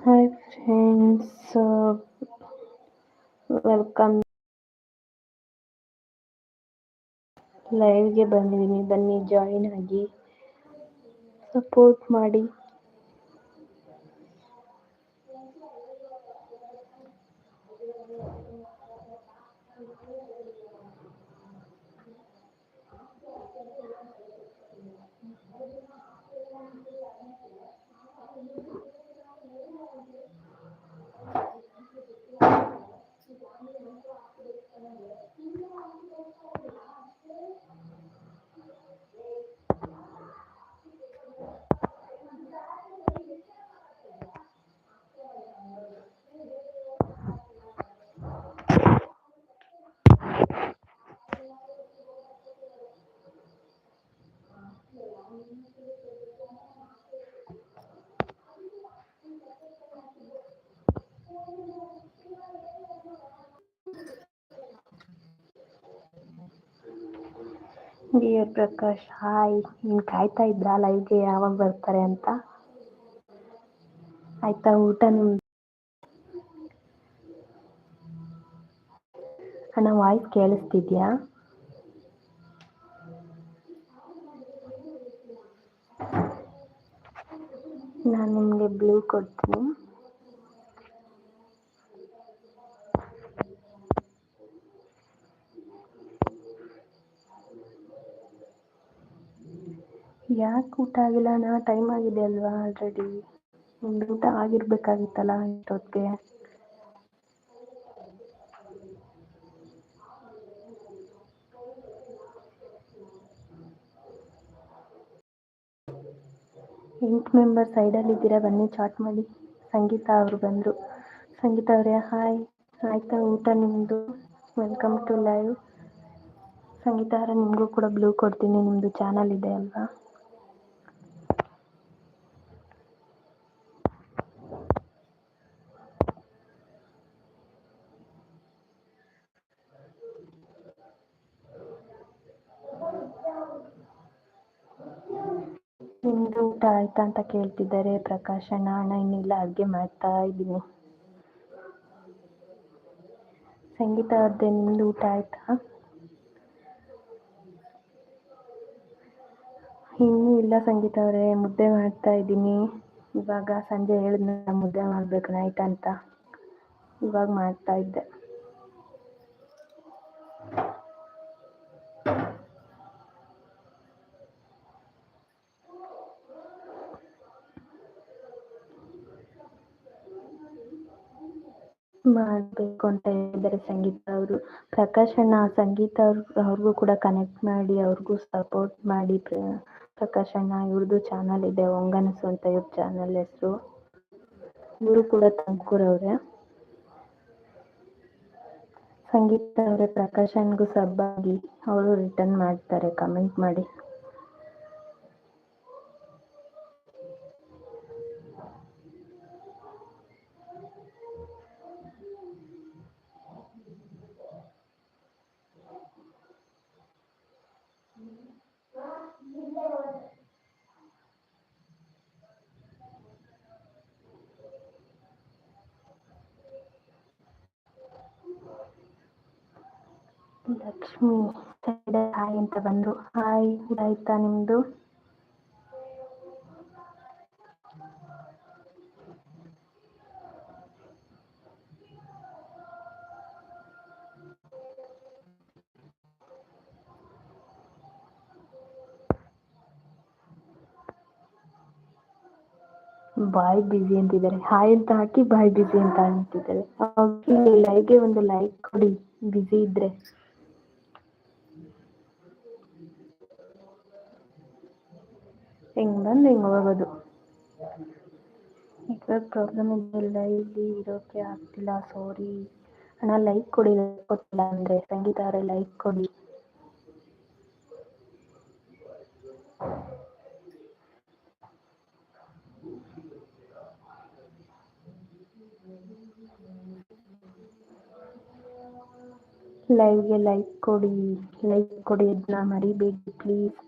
Hi friends welcome ಲೈವ್ಗೆ ಬಂದಿದ್ದೀನಿ ಬನ್ನಿ join ಆಗಿ ಸಪೋರ್ಟ್ ಮಾಡಿ ಡಿಯರ್ ಪ್ರಕಾಶ್, ಹಾಯ್, ನೀನು ಕಾಯ್ತಾ ಇದ್ರಾ? ಲೈವ್ಗೆ ಯಾವಾಗ ಬರ್ತಾರೆ ಅಂತ? ಆಯ್ತಾ ಊಟ ನಿಮ್ದು? ಅಣ್ಣ ವಾಯ್ಸ್ ಕೇಳಿಸ್ತಿದ್ಯಾ? ನಾನು ನಿಮಗೆ ಬ್ಲೂ ಕೊಡ್ತೀನಿ. ಯಾಕೆ ಊಟ ಆಗಿಲ್ಲ? ಅಣ್ಣ ಟೈಮ್ ಆಗಿದೆ ಅಲ್ವಾ ಆಲ್ರೆಡಿ ನಿಮ್ದು ಊಟ ಆಗಿರ್ಬೇಕಾಗಿತ್ತಲ್ಲ ಇಷ್ಟೊತ್ತಿಗೆ? ಎಂಟು ಮೆಂಬರ್ ಸೈಡಲ್ಲಿ ಇದ್ದೀರಾ? ಬನ್ನಿ ಚಾಟ್ ಮಾಡಿ. ಸಂಗೀತ ಅವರು ಬಂದರು. ಸಂಗೀತ ಅವರೇ ಹಾಯ್ ಆಯ್ತಾ ಊಟ ನಿಮ್ಮದು ವೆಲ್ಕಮ್ ಟು ಲೈವ್ ಸಂಗೀತ ಅವರ, ನಿಮಗೂ ಕೂಡ ಬ್ಲೂ ಕೊಡ್ತೀನಿ. ನಿಮ್ಮದು ಚಾನಲ್ ಇದೆ ಅಲ್ವಾ ನಿಮ್ಮದು ಊಟ ಆಯ್ತಾ ಅಂತ ಕೇಳ್ತಿದ್ದಾರೆ. ಪ್ರಕಾಶ್ ಅಣ್ಣ ಅಣ್ಣ ಇನ್ನಿಲ್ಲ ಅಡುಗೆ ಮಾಡ್ತಾ ಇದ್ದೀನಿ. ಸಂಗೀತ ಅವ್ರದ್ದೇ ನಿಮ್ದು ಊಟ ಆಯ್ತಾ? ಇನ್ನೂ ಇಲ್ಲ ಸಂಗೀತ ಅವರೇ, ಮುದ್ದೆ ಮಾಡ್ತಾ ಇದ್ದೀನಿ. ಇವಾಗ ಸಂಜೆ ಹೇಳಿದ್ನ ಮುದ್ದೆ ಮಾಡಬೇಕು ನೈಟ್ ಅಂತ. ಇವಾಗ ಮಾಡ್ತಾ ಇದ್ದೆ. ಮಾಡಬೇಕು ಅಂತ ಹೇಳಿದ್ದಾರೆ ಸಂಗೀತ ಅವರು. ಪ್ರಕಾಶ್ ಅಣ್ಣ, ಸಂಗೀತ ಅವ್ರ, ಅವ್ರಿಗೂ ಕೂಡ ಕನೆಕ್ಟ್ ಮಾಡಿ, ಅವ್ರಿಗೂ ಸಪೋರ್ಟ್ ಮಾಡಿ ಪ್ರ- ಪ್ರಕಾಶ್ ಅಣ್ಣ ಇವ್ರದ್ದು ಚಾನಲ್ ಇದೆ ಒಂಗನಸು ಅಂತ ಇವ್ರ ಚಾನಲ್ ಹೆಸರು. ಇವರು ಕೂಡ ತುಮಕೂರವ್ರೆ ಸಂಗೀತ ಅವರೇ, ಪ್ರಕಾಶ್ ಅಣ್ಣಗೂ ಸಬ್ ಆಗಿ ಅವರು ರಿಟರ್ನ್ ಮಾಡ್ತಾರೆ ಕಮೆಂಟ್ ಮಾಡಿ. ಲಕ್ಷ್ಮಿ ಹಾಯ್ ಅಂತ ಬಂದ್ರು. ಹಾಯ್ ಇದಾಯ್ತಾ ನಿಮ್ದು? ಬಾಯ್ ಬಿಸಿ ಅಂತಿದ್ದಾರೆ. ಹಾಯ್ ಅಂತ ಹಾಕಿ ಬಾಯ್ ಬಿಸಿ ಅಂತ ಅಂತಿದ್ದಾರೆ. ಲೈವ್ಗೆ ಒಂದು ಲೈಕ್ ಕೊಡಿ. ಬಿಸಿ ಇದ್ರೆ. ಹೆಂಗ್ ಬಂದು ಹಿಂಗ್ ಹೋಗೋದು? ನೆಟ್ವರ್ಕ್ ಪ್ರಾಬ್ಲಮ್ ಇದೆಯಲ್ಲ ಇಲ್ಲಿ ಇರೋಕ್ಕೆ ಆಗ್ತಿಲ್ಲ ಸಾರಿ ಅಣ್ಣ ಲೈಕ್ ಕೊಡಿ ಗೊತ್ತಿಲ್ಲ ಅಂದರೆ, ಸಂಗೀತ ಅವರೇ ಲೈಕ್ ಕೊಡಿ. ಲೈವ್ಗೆ ಲೈಕ್ ಕೊಡಿ ಲೈಕ್ ಕೊಡಿ ಅದನ್ನ ಮರಿಬೇಡಿ ಪ್ಲೀಸ್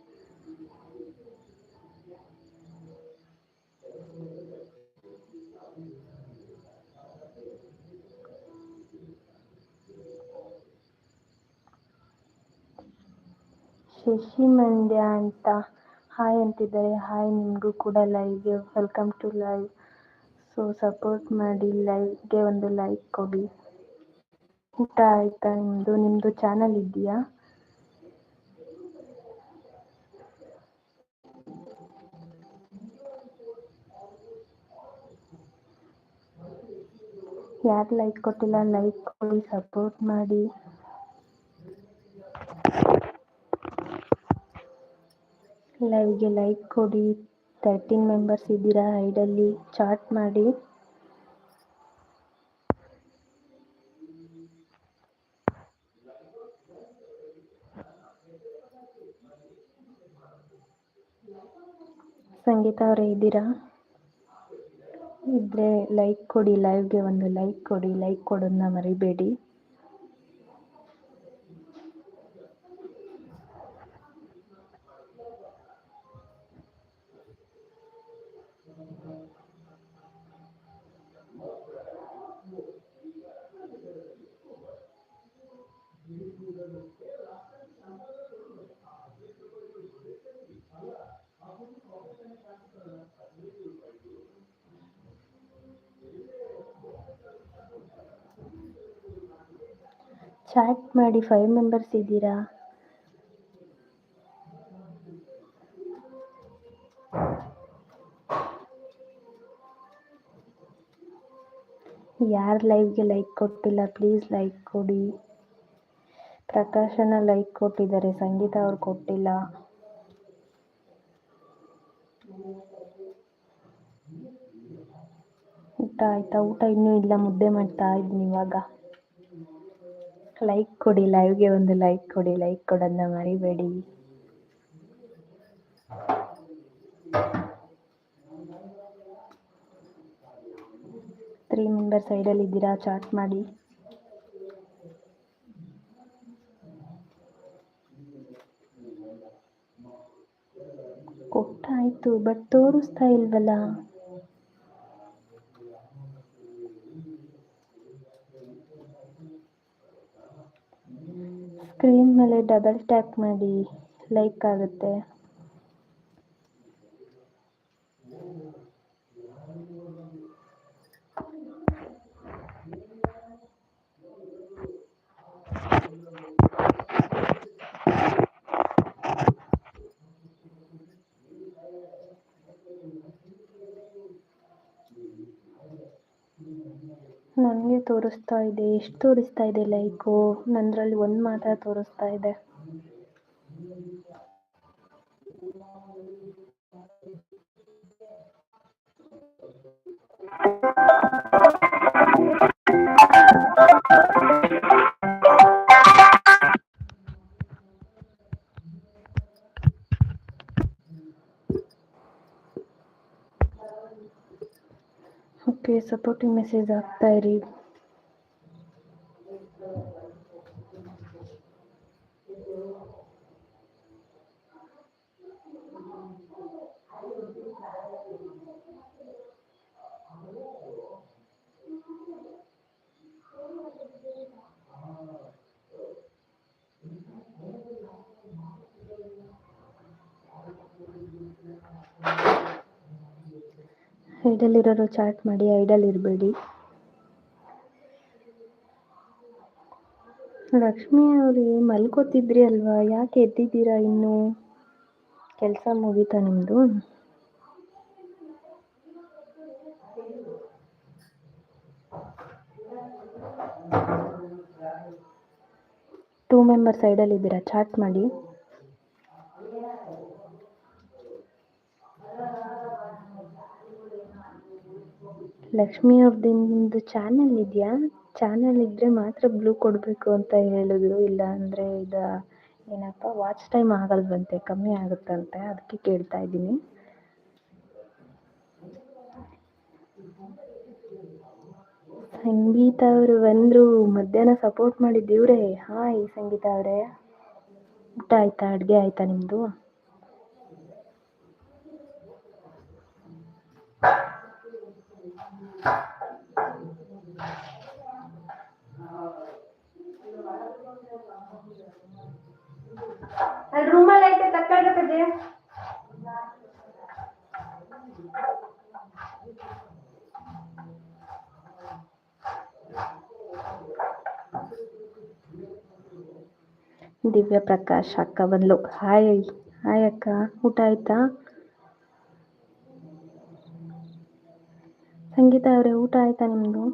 ಶಶಿ ಮಂಡ್ಯ ಅಂತ. ಹಾಯ್ ಅಂತಿದ್ದಾರೆ. ಹಾಯ್ ನಿಮಗೂ ಕೂಡ ಲೈವ್ಗೆ welcome to live so support ಮಾಡಿ ಲೈವ್ಗೆ ಒಂದು ಲೈಕ್ ಕೊಡಿ. ಊಟ ಆಯ್ತಾ ನಿಮ್ಮದು ನಿಮ್ಮದು ಚಾನಲ್ ಇದೆಯಾ? ಯಾರು ಲೈಕ್ ಕೊಟ್ಟಿಲ್ಲ ಲೈಕ್ ಕೊಡಿ ಸಪೋರ್ಟ್ ಮಾಡಿ. ಲೈವ್ಗೆ ಲೈಕ್ ಕೊಡಿ. ತರ್ಟೀನ್ ಮೆಂಬರ್ಸ್ ಇದ್ದೀರಾ ಐಡಲ್ಲಿ ಚಾಟ್ ಮಾಡಿ. ಸಂಗೀತ ಅವರೇ ಇದ್ದೀರಾ? ಇದ್ರೆ ಲೈಕ್ ಕೊಡಿ, ಲೈವ್ಗೆ ಒಂದು ಲೈಕ್ ಕೊಡಿ. ಲೈಕ್ ಕೊಡೋದನ್ನ ಮರಿಬೇಡಿ. ಚಾಟ್ ಮಾಡಿ ಫೈವ್ ಮೆಂಬರ್ಸ್ ಇದ್ದೀರಾ ಯಾರು ಲೈವ್ಗೆ ಲೈಕ್ ಕೊಟ್ಟಿಲ್ಲ ಪ್ಲೀಸ್ ಲೈಕ್ ಕೊಡಿ ಪ್ರಕಾಶನ ಲೈಕ್ ಕೊಟ್ಟಿದ್ದಾರೆ, ಸಂಗೀತ ಅವ್ರು ಕೊಟ್ಟಿಲ್ಲ. ಊಟ ಆಯ್ತಾ? ಊಟ ಇನ್ನೂ ಇಲ್ಲ, ಮುದ್ದೆ ಮಾಡ್ತಾ ಇದ್ದೀನಿ ಇವಾಗ. ಲೈಕ್ ಕೊಡಿ, ಲೈವ್ಗೆ ಒಂದು ಲೈಕ್ ಕೊಡಿ, ಲೈಕ್ ಕೊಡೋದನ್ನ ಮರಿಬೇಡಿ. ತ್ರೀ ಮೆಂಬರ್ ಸೈಡಲ್ಲಿ ಇದ್ದೀರಾ? ಚಾಟ್ ಮಾಡಿ. ಕೊಟ್ಟಾಯ್ತು ಬಟ್ ತೋರಿಸ್ತಾ ಇಲ್ವಲ್ಲ? ಸ್ಕ್ರೀನ್ ಮೇಲೆ ಡಬಲ್ ಟ್ಯಾಪ್ ಮಾಡಿ ಲೈಕ್ ಆಗುತ್ತೆ. ತೋರಿಸ್ತಾ ಇದೆ ಎಷ್ಟು ತೋರಿಸ್ತಾ ಇದೆ ಲೈಕು? ನಂದರಲ್ಲಿ ಒಂದು ಮಾತ್ರ ತೋರಿಸ್ತಾ ಇದೆ ಓಕೆ ಸಪೋರ್ಟಿವ್ ಮೆಸೇಜ್ ಹಾಕ್ತಾ ಇರಿ. ಐಡಲ್ಲಿರೋರು ಚಾಟ್ ಮಾಡಿ ಐಡಲ್ ಇರಬೇಡಿ. ಲಕ್ಷ್ಮಿ ಅವ್ರಿ ಮಲ್ಕೋತಿದ್ರಿ ಅಲ್ವಾ? ಯಾಕೆ ಎದ್ದಿದ್ದೀರಾ ಇನ್ನು? ಕೆಲಸ ಮುಗೀತಾ ನಿಮ್ಮದು ಟೂ ಮೆಂಬರ್ಸ್ ಸೈಡಲ್ಲಿ ಇದ್ದೀರಾ? ಚಾಟ್ ಮಾಡಿ. ಲಕ್ಷ್ಮಿ ಅವ್ರದ್ದು ಚಾನಲ್ ಇದೆಯಾ? ಚಾನಲ್ ಇದ್ದರೆ ಮಾತ್ರ ಬ್ಲೂ ಕೊಡಬೇಕು ಅಂತ ಹೇಳಿದ್ರು. ಇಲ್ಲ ಅಂದರೆ ಇದು ಏನಪ್ಪ ವಾಚ್ ಟೈಮ್ ಆಗಲ್ವಂತೆ, ಕಮ್ಮಿ ಆಗುತ್ತಂತೆ. ಅದಕ್ಕೆ ಕೇಳ್ತಾ ಇದ್ದೀನಿ. ಸಂಗೀತ ಅವರು ಬಂದರು, ಮಧ್ಯಾಹ್ನ ಸಪೋರ್ಟ್ ಮಾಡಿದ್ದು ಇವರೇ. ಹಾಯ್ ಸಂಗೀತ ಅವರೇ. ಊಟ ಆಯ್ತಾ? ಅಡುಗೆ ಆಯ್ತಾ ನಿಮ್ಮದು ತಕ್ಕೊಳ್ಬೇಕಜ್ಜಿ ದಿವ್ಯ ಪ್ರಕಾಶ್ ಅಕ್ಕ ಬಂದ್ಲು ಹಾಯ್ ಹಾಯ್ ಅಕ್ಕ ಊಟ ಆಯ್ತಾ ಸಂಗೀತ ಅವರೇ ಊಟ ಆಯ್ತಾ ನಿಮ್ಮದು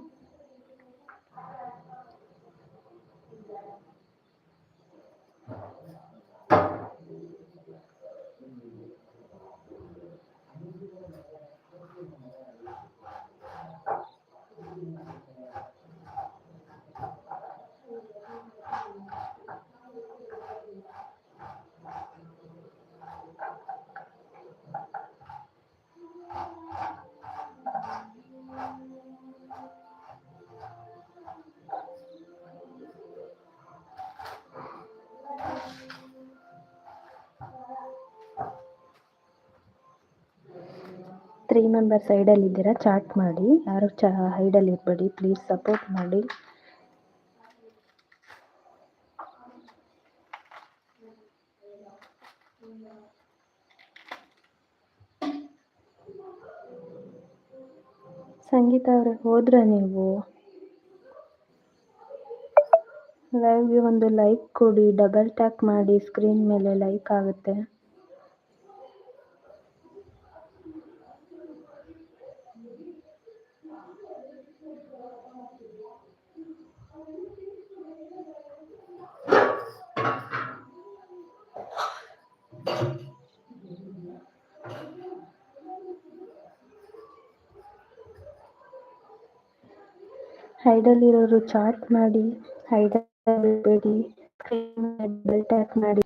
ತ್ರೀ ಮೆಂಬರ್ಸ್ ಸೈಡಲ್ಲಿ ಇದ್ದೀರಾ ಚಾಟ್ ಮಾಡಿ. ಯಾರು ಚ ಹೈಡಲ್ಲಿ ಇರಬೇಡಿ ಪ್ಲೀಸ್ ಸಪೋರ್ಟ್ ಮಾಡಿ. ಸಂಗೀತ ಅವರೇ, ಹೋದ್ರ ನೀವು? ಲೈವ್ಗೆ ಒಂದು ಲೈಕ್ ಕೊಡಿ ಡಬಲ್ ಟ್ಯಾಕ್ ಮಾಡಿ ಸ್ಕ್ರೀನ್ ಮೇಲೆ ಲೈಕ್ ಆಗುತ್ತೆ. ಹೈಡಲ್ಲಿರೋರು ಚಾಟ್ ಮಾಡಿ ಹೈಡ್ ಮೇಲೆ ಡಬಲ್ ಟ್ಯಾಪ್ ಮಾಡಿ.